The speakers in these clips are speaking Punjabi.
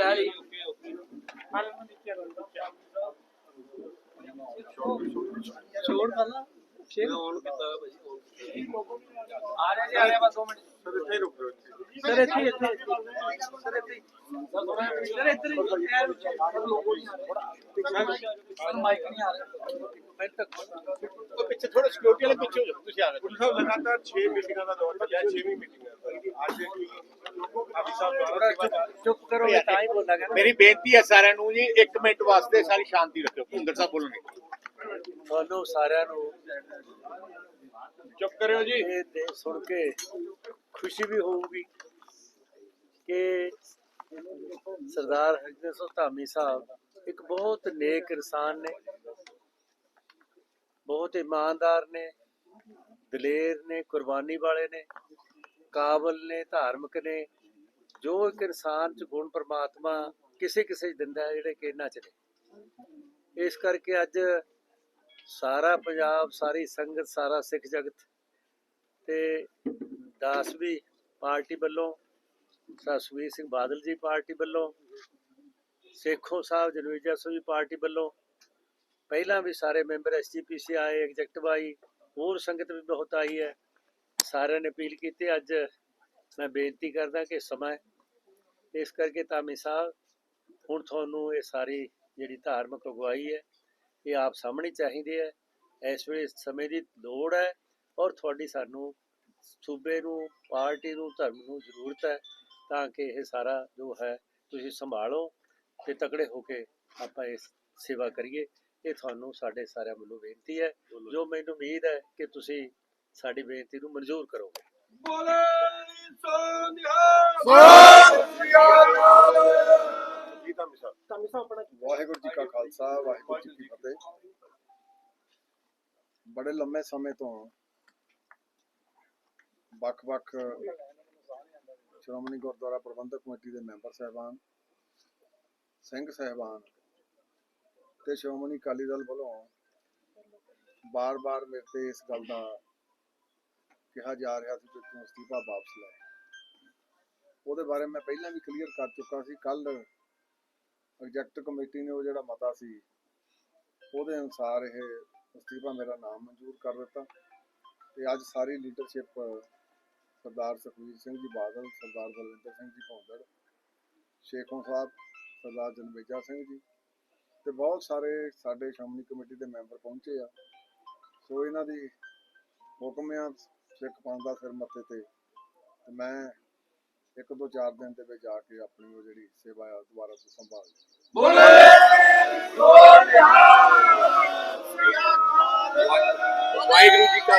ਲੈ ਲਈ ਛੋੜ ਪਹਿਲਾਂ ਸ਼ੇਰ ਆਨ ਕੀਤਾ ਭਾਈ ਆ ਰਿਹਾ ਜੀ ਆ ਰਿਹਾ ਬਸ 2 ਮਿੰਟ ਸਰ ਇੱਥੇ ਰੁਕ ਜਾਓ ਇੱਥੇ। ਸਰ ਇੱਥੇ ਇੱਥੇ ਸਰ ਇੱਥੇ ਸਰ ਇੱਧਰ ਹੀ ਯਾਰ ਸਰ ਮਾਈਕ ਨਹੀਂ ਆ ਰਿਹਾ ਫਿਰ ਤੱਕ ਉਹ ਪਿੱਛੇ ਥੋੜਾ ਸਿਕਿਉਰਿਟੀ ਵਾਲੇ ਪਿੱਛੇ ਹੋ ਜਾਓ ਤੁਸੀਂ ਆ ਗਏ ਪੁਲਿਸ ਸਾਹਿਬ ਲਗਾਤਾਰ 6 ਮੀਟਿੰਗਾਂ ਦਾ ਦੌਰ ਚੱਲਿਆ 6ਵੀਂ ਮੀਟਿੰਗ ਹੈ। ਅੱਜ ਅਭੀ ਸਾਹਿਬ ਦੁਆਰਾ ਚੁੱਪ ਕਰੋਗੇ ਤਾਂ ਹੀ ਬੋਲਾਂਗੇ ਮੇਰੀ ਬੇਨਤੀ ਹੈ ਸਾਰਿਆਂ ਨੂੰ ਜੀ 1 ਮਿੰਟ ਵਾਸਤੇ ਸਾਰੀ ਸ਼ਾਂਤੀ ਰੱਖਿਓ। ਭੁੰਦਰ ਸਾਹਿਬ ਬੋਲਣਗੇ ਤੁਹਾਨੂੰ ਸਾਰਿਆਂ ਨੂੰ। ਚੁੱਪ ਕਰਿਓ ਜੀ। ਇਹ ਸੁਣ ਕੇ ਖੁਸ਼ੀ ਵੀ ਹੋਊਗੀ ਕਿ ਸਰਦਾਰ ਹਰਜਿੰਦਰ ਸਿੰਘ ਧਾਮੀ ਸਾਹਿਬ ਇੱਕ ਬਹੁਤ ਨੇਕ ਇਨਸਾਨ ਨੇ, ਬਹੁਤ ਇਮਾਨਦਾਰ ਨੇ, ਦਲੇਰ ਨੇ, ਕੁਰਬਾਨੀ ਵਾਲੇ ਨੇ, ਕਾਬਲ ਨੇ, ਧਾਰਮਿਕ ਨੇ, ਜੋ ਇੱਕ ਇਨਸਾਨ ਚ ਗੁਣ ਪ੍ਰਮਾਤਮਾ ਕਿਸੇ ਕਿਸੇ ਦਿੰਦਾ ਹੈ, ਜਿਹੜੇ ਕਿ ਇਹਨਾਂ ਚ ਨੇ। ਇਸ ਕਰਕੇ ਅੱਜ ਸਾਰਾ ਪੰਜਾਬ, ਸਾਰੀ ਸੰਗਤ, ਸਾਰਾ ਸਿੱਖ ਜਗਤ ਤੇ ਦਾਸਵੀ ਪਾਰਟੀ ਵੱਲੋਂ ਸਸਵੀਰ ਸਿੰਘ ਬਾਦਲ ਜੀ ਪਾਰਟੀ ਵੱਲੋਂ ਸੇਖੋਂ ਸਾਹਿਬ ਜਨਵੀਜਾ ਸਿੰਘ ਜੀ ਪਾਰਟੀ ਵੱਲੋਂ ਪਹਿਲਾਂ ਵੀ ਸਾਰੇ ਮੈਂਬਰ ਐਸਜੀਪੀਸੀ ਆਏ ਐਗਜ਼ੈਕਟਿਵ ਆਈ, ਹੋਰ ਸੰਗਤ ਵੀ ਬਹੁਤ ਆਈ ਹੈ। ਸਾਰਿਆਂ ਨੇ ਅਪੀਲ ਕੀਤੀ, ਅੱਜ ਮੈਂ ਬੇਨਤੀ ਕਰਦਾ ਕਿ ਸਮਾਂ ਇਸ ਕਰਕੇ ਤਾਮੀ ਸਾਹਿਬ, ਹੁਣ ਤੁਹਾਨੂੰ ਇਹ ਸਾਰੀ ਜਿਹੜੀ ਧਾਰਮਿਕ ਅਗਵਾਈ ਹੈ, ਇਹ ਆਪ ਸਾਹਮਣੇ ਚਾਹੀਦੀ ਹੈ। ਇਸ ਵੇਲੇ ਸਮੇਂ ਦੀ ਲੋੜ ਹੈ ਔਰ ਤੁਹਾਡੀ ਸਾਨੂੰ ਸੂਬੇ ਨੂੰ, ਪਾਰਟੀ ਨੂੰ, ਧਰਮ ਨੂੰ ਜ਼ਰੂਰਤ ਹੈ ਤਾਂ ਕਿ ਇਹ ਸਾਰਾ ਜੋ ਹੈ, ਤੁਸੀਂ ਸੰਭਾਲੋ। ਤੇ ਤਕੜੇ ਹੋ ਕੇ ਆਪਾਂ ਇਸ ਸੇਵਾ ਕਰੀਏ ਇਹ ਤੁਹਾਨੂੰ ਸਾਡੇ ਸਾਰਿਆਂ ਵੱਲੋਂ ਬੇਨਤੀ ਹੈ। ਜੋ। ਮੈਨੂੰ ਉਮੀਦ ਹੈ ਕਿ ਤੁਸੀਂ ਸਾਡੀ ਬੇਨਤੀ ਨੂੰ ਮਨਜ਼ੂਰ ਕਰੋਗੇ। ਜੀ ਤਾਂ ਮਿਸਾਲ। ਵਾਹਿਗੁਰੂ ਜੀ ਕਾ ਖਾਲਸਾ ਵਾਹਿਗੁਰੂ ਜੀ ਕੀ ਫਤਿਹ। ਬੜੇ ਲੰਮੇ ਸਮੇਂ ਤੋਂ ਵੱਖ-ਵੱਖ ਸ਼੍ਰੋਮਣੀ ਗੁਰਦੁਆਰਾ ਪ੍ਰਬੰਧਕ ਕਮੇਟੀ ਦੇ ਮੈਂਬਰ ਸਹਿਬਾਨ ਸਿੰਘ ਸਹਿਬਾਨ ਤੇ ਸ਼੍ਰੋਮਣੀ ਅਕਾਲੀ ਦਲ ਵੱਲੋਂ ਬਾਰ-ਬਾਰ ਮੇਰੇ ਤੇ ਇਸ ਗੱਲ ਦਾ ਕਿਹਾ ਜਾ ਰਿਹਾ ਸੀ ਕਿ ਤੂੰ ਅਸਤੀਫਾ ਵਾਪਸ ਲੈ। ਉਹਦੇ ਬਾਰੇ ਮੈਂ ਪਹਿਲਾਂ ਵੀ ਕਲੀਅਰ ਕਰ ਚੁੱਕਾ ਸੀ। ਕੱਲ ਐਗਜ਼ੈਕਟਿਵ ਕਮੇਟੀ ਨੇ ਉਹ ਜਿਹੜਾ ਮਤਾ ਸੀ, ਉਹਦੇ ਅਨੁਸਾਰ ਇਹ ਅਸਤੀਫਾ ਮੇਰਾ ਨਾਮ ਮਨਜ਼ੂਰ ਕਰ ਦਿੱਤਾ ਤੇ ਅੱਜ ਸਾਰੀ ਲੀਡਰਸ਼ਿਪ ਸਰਦਾਰ ਸੁਖਵੀਰ ਸਿੰਘ ਜੀ ਬਾਦਲ, ਸਰਦਾਰ ਬਲਵਿੰਦਰ ਸਿੰਘ ਜੀ ਭੌਂਦੜ ਸ਼ੇਖੋਂ ਸਾਹਿਬ ਸਰਦਾਰ ਜਨਮੇਜਾ ਸਿੰਘ ਜੀ ਤੇ ਬਹੁਤ ਸਾਰੇ ਸਾਡੇ ਸ਼੍ਰੋਮਣੀ ਕਮੇਟੀ ਦੇ ਮੈਂਬਰ ਪਹੁੰਚੇ ਆ। ਸੋ ਇਹਨਾਂ ਦੀ ਹੁਕਮ ਆ ਸਿੱਖ ਪੰਥ ਦਾ ਸਿਰ ਮੱਥੇ ਤੇ ਤੇ ਮੈਂ ਇੱਕ ਦੋ ਚਾਰ ਦਿਨ ਦੇ ਵਿੱਚ ਜਾ ਕੇ ਆਪਣੀ ਉਹ ਜਿਹੜੀ ਸੇਵਾ ਆ ਦੁਬਾਰਾ ਤੋਂ ਸੰਭਾਲ ਲਈ। ਵਾਹਿਗੁਰੂ ਜੀ ਕਾ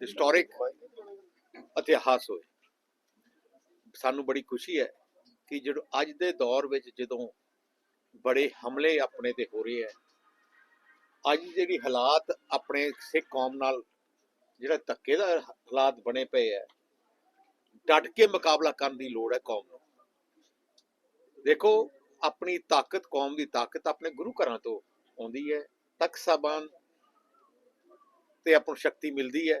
ਹਿਸਟੋਰਿਕ ਇਤਿਹਾਸ ਹੋਏ। ਸਾਨੂੰ ਬੜੀ ਖੁਸ਼ੀ ਹੈ ਕਿ ਜਦੋਂ ਅੱਜ ਦੇ ਦੌਰ ਵਿੱਚ ਜਦੋਂ ਬੜੇ ਹਮਲੇ ਆਪਣੇ ਤੇ ਹੋ ਰਹੇ ਹੈ, ਅੱਜ ਜਿਹੜੀ ਹਾਲਾਤ ਆਪਣੇ ਸਿੱਖ ਕੌਮ ਨਾਲ ਜਿਹੜਾ ਧੱਕੇ ਦਾ ਹਾਲਾਤ ਬਣੇ ਪਏ ਹੈ, ਡਟ ਕੇ ਮੁਕਾਬਲਾ ਕਰਨ ਦੀ ਲੋੜ ਹੈ ਕੌਮ ਨੂੰ। ਦੇਖੋ, ਆਪਣੀ ਤਾਕਤ ਕੌਮ ਦੀ ਤਾਕਤ ਆਪਣੇ ਗੁਰੂ ਘਰਾਂ ਤੋਂ ਆਉਂਦੀ ਹੈ, ਤਖਤ ਸਾਹਿਬਾਨ ਤੇ ਆਪਾਂ ਨੂੰ ਸ਼ਕਤੀ ਮਿਲਦੀ ਹੈ।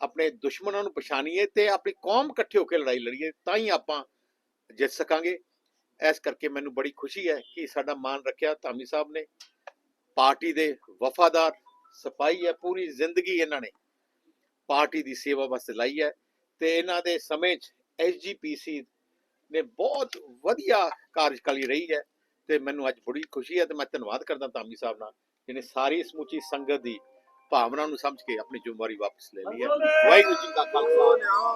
ਆਪਣੇ ਦੁਸ਼ਮਣਾਂ ਨੂੰ ਪਛਾਣੀਏ ਤੇ ਆਪਣੀ ਕੌਮ ਇਕੱਠੇ ਹੋ ਕੇ ਲੜਾਈ ਲੜੀਏ, ਤਾਂ ਹੀ ਆਪਾਂ ਜਿੱਤ ਸਕਾਂਗੇ। ਇਸ ਕਰਕੇ ਮੈਨੂੰ ਬੜੀ ਖੁਸ਼ੀ ਹੈ ਕਿ ਸਾਡਾ ਮਾਨ ਰੱਖਿਆ ਧਾਮੀ ਸਾਹਿਬ ਨੇ। ਪਾਰਟੀ ਦੇ ਵਫਾਦਾਰ ਸਿਪਾਹੀ ਹੈ, ਪੂਰੀ ਜ਼ਿੰਦਗੀ ਇਹਨਾਂ ਨੇ ਪਾਰਟੀ ਦੀ ਸੇਵਾ ਵਾਸਤੇ ਲਾਈ ਹੈ ਤੇ ਇਹਨਾਂ ਦੇ ਸਮੇਂ 'ਚ ਐਸਜੀਪੀਸੀ ਨੇ ਬਹੁਤ ਵਧੀਆ ਕਾਰਜਕਾਲੀ ਰਹੀ ਹੈ ਤੇ ਮੈਨੂੰ ਅੱਜ ਬੜੀ ਖੁਸ਼ੀ ਹੈ ਤੇ ਮੈਂ ਧੰਨਵਾਦ ਕਰਦਾ ਧਾਮੀ ਸਾਹਿਬ ਨਾਲ, ਜਿਹਨੇ ਸਾਰੀ ਸਮੁੱਚੀ ਸੰਗਤ ਦੀ ਭਾਵਨਾ ਨੂੰ ਸਮਝ ਕੇ ਆਪਣੀ ਜ਼ਿੰਮੇਵਾਰੀ ਵਾਪਸ ਲੈ ਲਈ ਹੈ। ਵਾਹਿਗੁਰੂ ਜੀ ਕਾ ਖਾਲਸਾ।